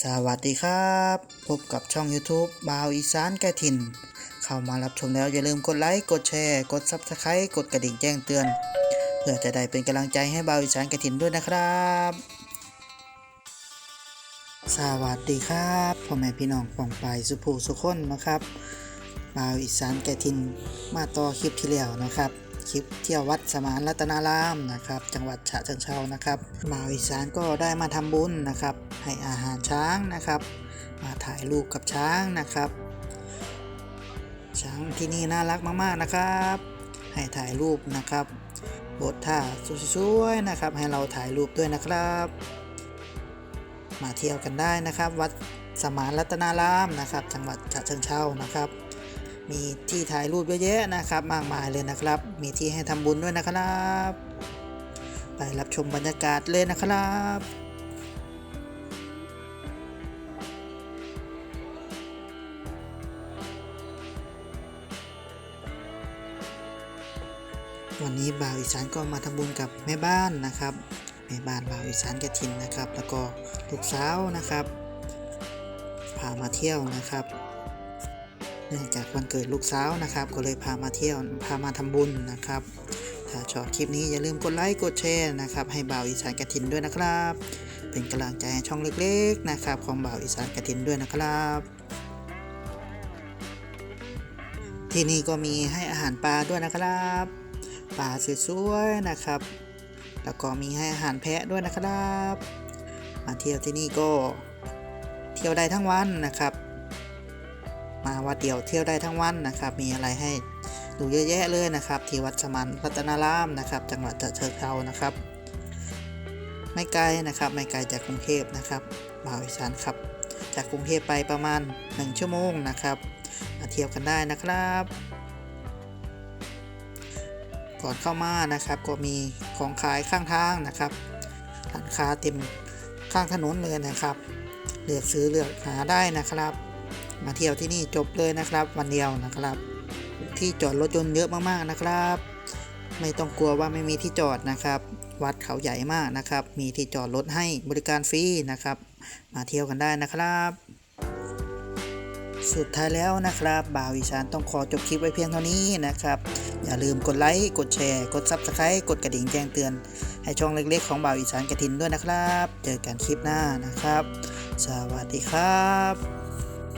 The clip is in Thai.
สวัสดีครับ พบกับช่อง YouTube บาวอีสานแก่ถิ่นเข้ามารับชมแล้วอย่าลืมกดไลค์กดแชร์ กด Subscribe กดกระดิ่งแจ้งเตือน เพื่อจะได้เป็นกำลังใจให้บาวอีสานแก่ถิ่นด้วยนะครับ สวัสดีครับพ่อแม่พี่น้องป่องไปายสุภูสุคนนะครับบาวอีสานแก่ถิ่นมาต่อคลิปที่แล้วนะครับ คลิปเที่ยววัดสมานรัตนารามนะครับ จังหวัดฉะเชิงเทรานะครับบาอีสานก็ได้มาทำบุญนะครับ ให้อาหารช้างนะครับ มาถ่ายรูปกับช้างนะครับ ช้างที่นี่น่ารักมากๆนะครับ ให้ถ่ายรูปนะครับโพสท่าสวยๆนะครับ ให้เราถ่ายรูปด้วยนะครับ มาเที่ยวกันได้นะครับ วัดสมานรัตนารามนะครับ จังหวัดฉะเชิงเทรานะครับ มีที่ถ่ายรูปเยอะแยะนะครับ มากมายเลยนะครับ มีที่ให้ทำบุญด้วยนะครับ ไปรับชมบรรยากาศเลยนะครับวันนี้บ่าวอีสานก็มาทำบุญกับแม่บ้านนะครับแม่บ้านบ่าวอีสานกระทินนะครับ แล้วก็ลูกสาวนะครับ พามาเที่ยวนะครับ เนื่องจากวันเกิดลูกสาวนะครับ ก็เลยพามาเที่ยวพามาทำบุญนะครับ ถ้าชอบคลิปนี้อย่าลืมกดไลค์กดแชร์นะครับ ให้บ่าวอีสานกระทินด้วยนะครับ เป็นกำลังใจให้ช่องเล็กๆนะครับ ของบ่าวอีสานกระทินด้วยนะครับ ที่นี่ก็มีให้อาหารปลาด้วยนะครับปลาสวยๆนะครับ แล้วก็มีให้อาหารแพะด้วยนะครับ มาเที่ยวที่นี่ก็เที่ยวได้ทั้งวันนะครับ มาวัดเดียวเที่ยวได้ทั้งวันนะครับ มีอะไรให้ดูเยอะแยะเลยนะครับ ที่วัดสมานรัตนารามนะครับ จังหวัดเชิงเทานะครับ ไม่ไกลนะครับ ไม่ไกลจากกรุงเทพนะครับบ่าวอีสานครับ จากกรุงเทพไปประมาณ 1 ชั่วโมงนะครับ มาเที่ยวกันได้นะครับ ก่อนเข้ามานะครับ ก็มีของขายข้างทางนะครับร้านค้าเต็มข้างถนนเลยนะครับ เลือกซื้อเลือกหาได้นะครับ มาเที่ยวที่นี่จบเลยนะครับ วันเดียวนะครับ ที่จอดรถยนต์เยอะมากๆนะครับ ไม่ต้องกลัวว่าไม่มีที่จอดนะครับ วัดเขาใหญ่มากนะครับ มีที่จอดรถให้บริการฟรีนะครับ มาเที่ยวกันได้นะครับสุดท้ายแล้วนะครับบ่าวอีสานต้องขอจบคลิปไว้เพียงเท่านี้นะครับ อย่าลืมกดไลค์กดแชร์ กด Subscribe กดกระดิ่งแจ้งเตือน ให้ช่องเล็กๆของบ่าวอีสานกระทินด้วยนะครับ เจอกันคลิปหน้านะครับ สวัสดีครับ